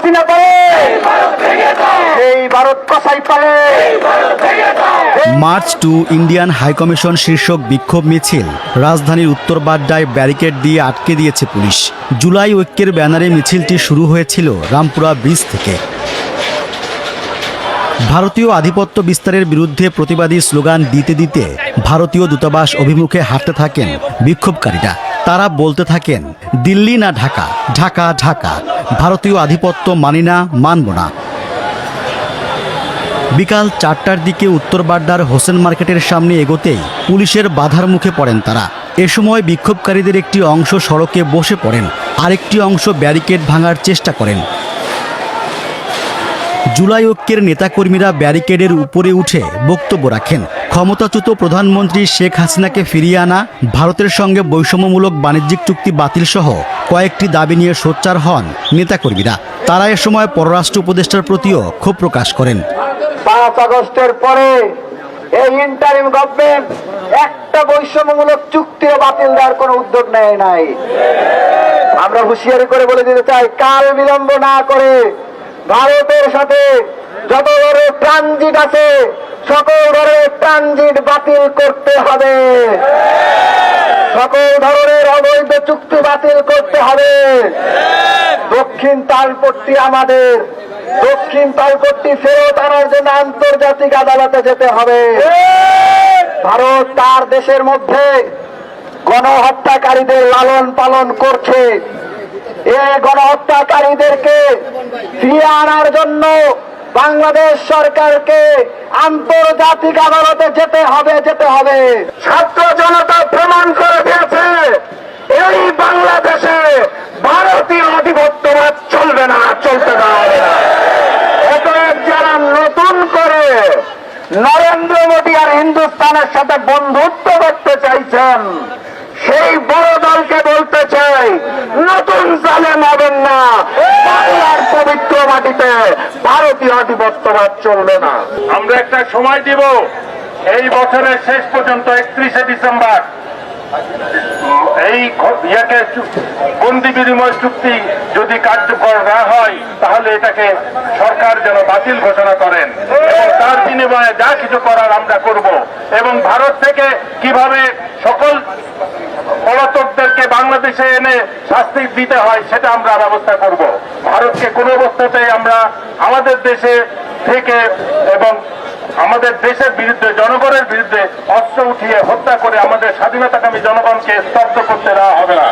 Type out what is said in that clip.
হাসিনা পারে। এই ভারত কসাই পারে। মার্চ টু ইন্ডিয়ান হাইকমিশন শীর্ষক বিক্ষোভ মিছিল। রাজধানীর উত্তর বাড্ডায় ব্যারিকেড দিয়ে আটকে দিয়েছে পুলিশ। জুলাই ঐক্যের ব্যানারে মিছিলটি শুরু হয়েছিল রামপুরা ব্রিজ থেকে। ভারতীয় আধিপত্য বিস্তারের বিরুদ্ধে প্রতিবাদী স্লোগান দিতে দিতে ভারতীয় দূতাবাস অভিমুখে হাঁটতে থাকেন বিক্ষোভকারীরা। তারা বলতে থাকেন দিল্লি না ঢাকা? ঢাকা ঢাকা। ভারতীয় আধিপত্য মানি না, মানব না। বিকাল চারটার দিকে উত্তর বাড্ডার হোসেন মার্কেটের সামনে এগোতেই পুলিশের বাধার মুখে পড়েন তারা। এ সময় বিক্ষোভকারীদের একটি অংশ সড়কে বসে পড়েন, আরেকটি অংশ ব্যারিকেড ভাঙার চেষ্টা করেন। জুলাই ঐক্যের নেতাকর্মীরা ব্যারিকেডের উপরে উঠে বক্তব্য রাখেন। ক্ষমতাচ্যুত প্রধানমন্ত্রী শেখ হাসিনাকে ফিরিয়ে আনা, ভারতের সঙ্গে বৈষম্যমূলক বাণিজ্যিক চুক্তি বাতিল সহ কয়েকটি দাবি নিয়ে সোচ্চার হন নেতাকর্মীরা। তারা এ সময় পররাষ্ট্র উপদেষ্টার প্রতিও ক্ষোভ প্রকাশ করেন। পাঁচ আগস্টের পরে এই ইন্টারিম গভর্নমেন্ট একটা বৈষম্যমূলক চুক্তিও বাতিল দেওয়ার কোনো উদ্যোগ নেয় নাই। আমরা হুঁশিয়ারি করে বলে দিতে চাই, কাল বিলম্ব না করে ভারতের সাথে যত ধরনের ট্রানজিট আছে সকল ধরনের ট্রানজিট বাতিল করতে হবে। সকল ধরনের অবৈধ চুক্তি বাতিল করতে হবে। দক্ষিণ তালপট্টি আমাদের। দক্ষিণ তালপট্টি ফেরত আনার জন্য আন্তর্জাতিক আদালতে যেতে হবে। ভারত তার দেশের মধ্যে গণহত্যাকারীদের লালন পালন করছে। এই গণহত্যাকারীদেরকে ফিরিয়ে আনার জন্য বাংলাদেশ সরকারকে আন্তর্জাতিক আদালতে যেতে হবে যেতে হবে। ছাত্র জনতা প্রমাণ করে দিয়েছে, এই বাংলাদেশে ভারতীয় আধিপত্যবাদ চলবে না, চলতে অতএব যারা নতুন করে নরেন্দ্র মোদী আর হিন্দুস্তানের সাথে বন্ধুত্ব করতে চাইছেন, সেই বড় দলকে বলতে চাই, নতুন চালে হবেন না, বাংলার পবিত্র মাটিতে ভারতীয় আধিপত্যবাদ চলবে না। আমরা একটা সময় দিব, এই বছরের শেষ পর্যন্ত একত্রিশে ডিসেম্বর। এই ইয়েকে বন্দি বিনিময় চুক্তি যদি কার্যকর না হয়, তাহলে এটাকে সরকার যেন বাতিল ঘোষণা করেন। এবং তার বিনিময়ে যা কিছু করার আমরা করব। এবং ভারত থেকে কীভাবে সকল পলাতকদেরকে বাংলাদেশে এনে শাস্তি দিতে হয়, সেটা আমরা ব্যবস্থা করব। ভারতকে কোনো অবস্থাতেই আমরা আমাদের দেশে থেকে এবং আমাদের দেশের বিরুদ্ধে, জনগণের বিরুদ্ধে অস্ত্র উঠিয়ে হত্যা করে আমাদের স্বাধীনতাকামী জনগণকে স্তব্ধ করতে দেওয়া হবে না।